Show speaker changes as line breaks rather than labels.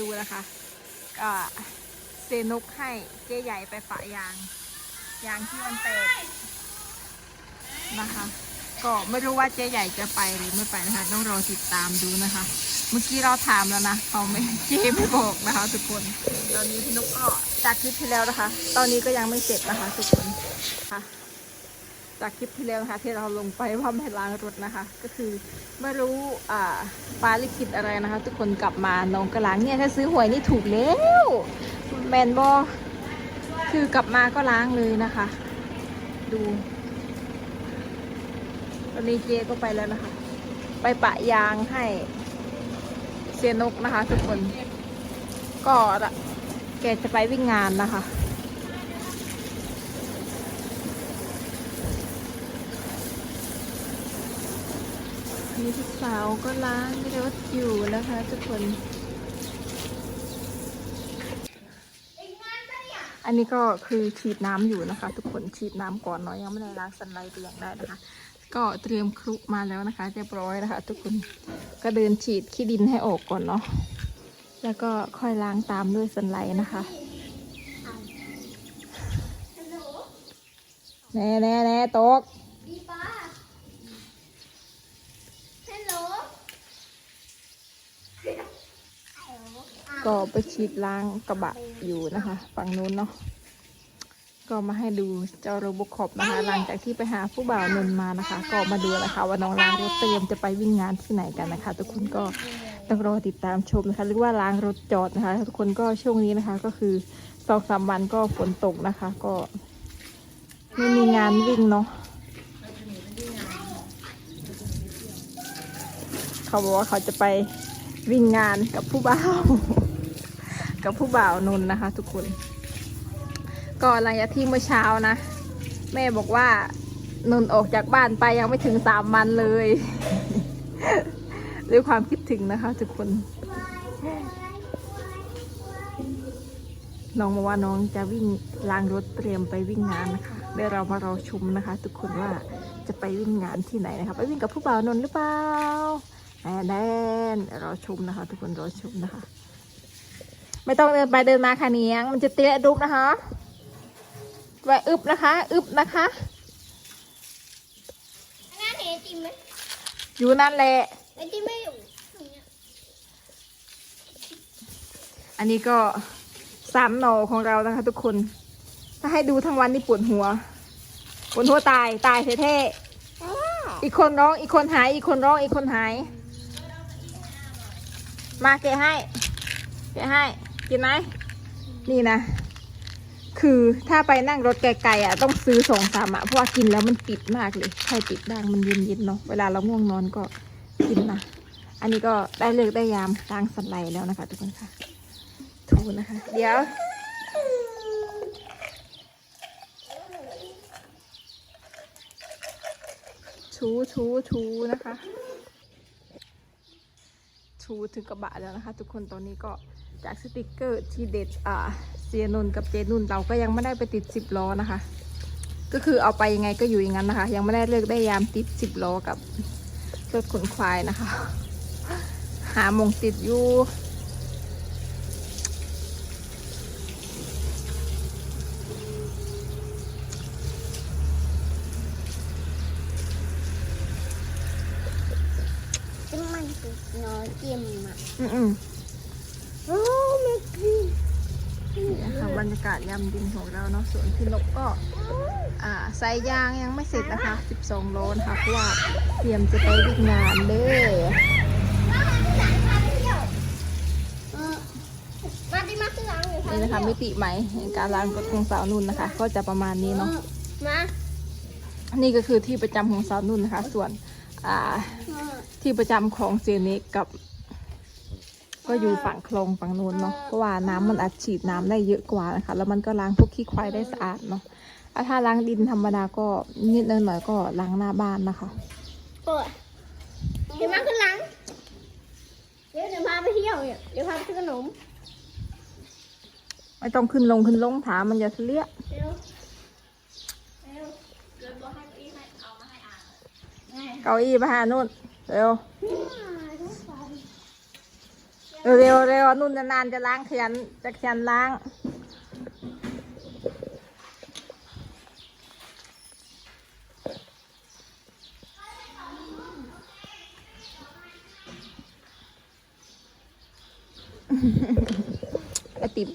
ดูนะคะ ก็เซนุกให้เจ๊ใหญ่ไปปะยาง ยางที่มันแตกนะคะ ก็ไม่รู้ว่าเจ๊ใหญ่จะไปหรือไม่ไปนะคะ ต้องรอติดตามดูนะคะ เมื่อกี้เราถามแล้วนะเขาไม่เจ๊ไม่บอกนะคะ ทุกคน ตอนนี้พี่นุกก็จากคลิปที่แล้วนะคะ ตอนนี้ก็ยังไม่เสร็จนะคะ ทุกคนค่ะ จากคลิปที่แล้วนะคะที่เราลงไปว่าไม่ล้างรถนะคะ ก็คือไม่รู้อ่าปาลิขิตอะไรนะคะ ทุกคนกลับมาน้องก็ล้างเนี่ยถ้าซื้อหวยนี่ถูกแล้วแมนบอคือกลับมาก็ล้างเลยนะคะ ดู ตอนนี้เจก็ไปแล้วนะคะ ไปปะยางให้เซียนกนะคะ ทุกคน ก็แกจะไปวิ่งงานนะคะ มีทุกสาวก็ล้างรถอยู่นะคะทุกคน อันนี้ก็คือฉีดน้ำอยู่นะคะ ทุกคนฉีดน้ำก่อนเนาะยังไม่ได้ล้างสันไลเตียงได้นะคะ ก็เตรียมครุมาแล้วนะคะ เรียบร้อยนะคะ ทุกคนก็เดินฉีดขี้ดินให้ออกก่อนเนาะแล้วก็ค่อยล้างตามด้วยสันไลนะคะแน่แน่แน่ตก
ดีป้าฮัลโหล
ก็ไปฉีดล้างกระบะอยู่นะคะ ฝั่งนู้นเนาะก็มาให้ดูเจ้าโรบคอปนะคะ หลังจากที่ไปหาผู้บ่าวนนมานะคะ ก็มาดูนะคะว่าน้องล้างรถเตรียมจะไปวิ่งงานที่ไหนกันนะคะ ทุกคนก็ต้องรอติดตามชมนะคะหรือว่าล้างรถจอดนะคะ ทุกคนก็ช่วงนี้นะคะ ก็คือสองสามวันก็ฝนตกนะคะ ก็ไม่มีงานวิ่งเนาะเขาบอกว่าเขาจะไปวิ่งงานกับผู้บ่าว กับผู้บ่าวนนนะคะ ทุกคน ก็หลังจากที่เมื่อเช้านะ แม่บอกว่านนออกจากบ้านไปยังไม่ถึงสามวันเลย ด้วยความคิดถึงนะคะ ทุกคนน้องบอกว่าน้องจะวิ่งล้างรถเตรียมไปวิ่งงานนะคะเดี๋ยวเรามารอชมนะคะ ทุกคนว่าจะไปวิ่งงานที่ไหนนะคะไปวิ่งกับผู้บ่าวนนหรือเปล่าแนแดนรอชมนะคะ ทุกคนรอชมนะคะ ไม่ต้องเดินไปเดินมาค่ะเนียง มันจะเตะดุกนะคะไว้อึบนะคะ อึบนะคะ
งานเห็นจิมไหม
อยู่นั่นแหละ
ไอ้จิมไม่อยู่ตรงเนี้ย
อันนี้ก็สามหน่อของเรานะคะทุกคน ถ้าให้ดูทั้งวันนี่ปวดหัวปวดหัวตายตายเท่ๆอีกคนร้องอีกคนหาย อีกคนร้องอีกคนหาย มาเกะให้ เกะให้ กินไหมนี่นะ คือถ้าไปนั่งรถไกลๆอะต้องซื้อสองสามอะเพราะว่ากินแล้วมันติดมากเลยใครติดบ้างมันเย็นๆเนาะเวลาเราง่วงนอนก็กินนะอันนี้ก็ได้เลิกได้ยามล้างสันไลแล้วนะคะ ทุกคนค่ะถูนะคะ เดี๋ยวถูถูถูนะคะถูถึงกระบะแล้วนะคะ ทุกคนตอนนี้ก็ จากสติกเกอร์ที่เด็ดอ่าเซียนนท์กับเจนุนเราก็ยังไม่ได้ไปติดสิบล้อนะคะ ก็คือเอาไปยังไงก็อยู่อย่างนั้นนะคะ ยังไม่ได้เลิกได้ยามติดสิบล้อกับรถขนควายนะคะ หาหมงติดอยู่
จิมมันคือน้อยจิมอะ
อืมอืม
โอ้ไม่กิน
นี่นะคะบรรยากาศยามดินของเราเนาะส่วนพี่นกก็อ่าใส่ยางยังไม่เสร็จนะคะ 12 โลนะคะเพราะว่าเตรียมจะไปวิ่งงานเด้อ
เออมาดิมาคือหลังอยู่ทาง
นี่นะคะมิติใหม่ในการล้างรถของสาวนุ่นนะคะ ก็จะประมาณนี้เนาะ
มา
นี่ก็คือที่ประจำของสาวนุ่นนะคะ ส่วนอ่าที่ประจำของเซเนกกับ ก็อยู่ฝั่งคลองฝั่งนู้นเนาะเพราะว่าน้ำมันอัดฉีดน้ำได้เยอะกว่านะคะ แล้วมันก็ล้างพวกขี้ควายได้สะอาดเนาะอะถ้าล้างดินธรรมดาก็นิดหน่อยๆก็ล้างหน้าบ้านนะคะ
ปวดเดี๋ยวมาคือหลัง เดี๋ยวเดี๋ยวพาไปเที่ยวเนี่ยเดี๋ยวพาไปซื้อขนม
ไม่ต้องขึ้นลงขึ้นลงถามมันอย่าเสีย
เร็วเร็วเดี๋ยวบอกให้อีให้เอามาให้อ่านไง
เก้าอี้มาหานุ่นเร็ว
อ่าทุกคน เดี๋ยว
เร็วเร็วนุ่นนานๆจะล้างขยันจะขยันล้างไอติม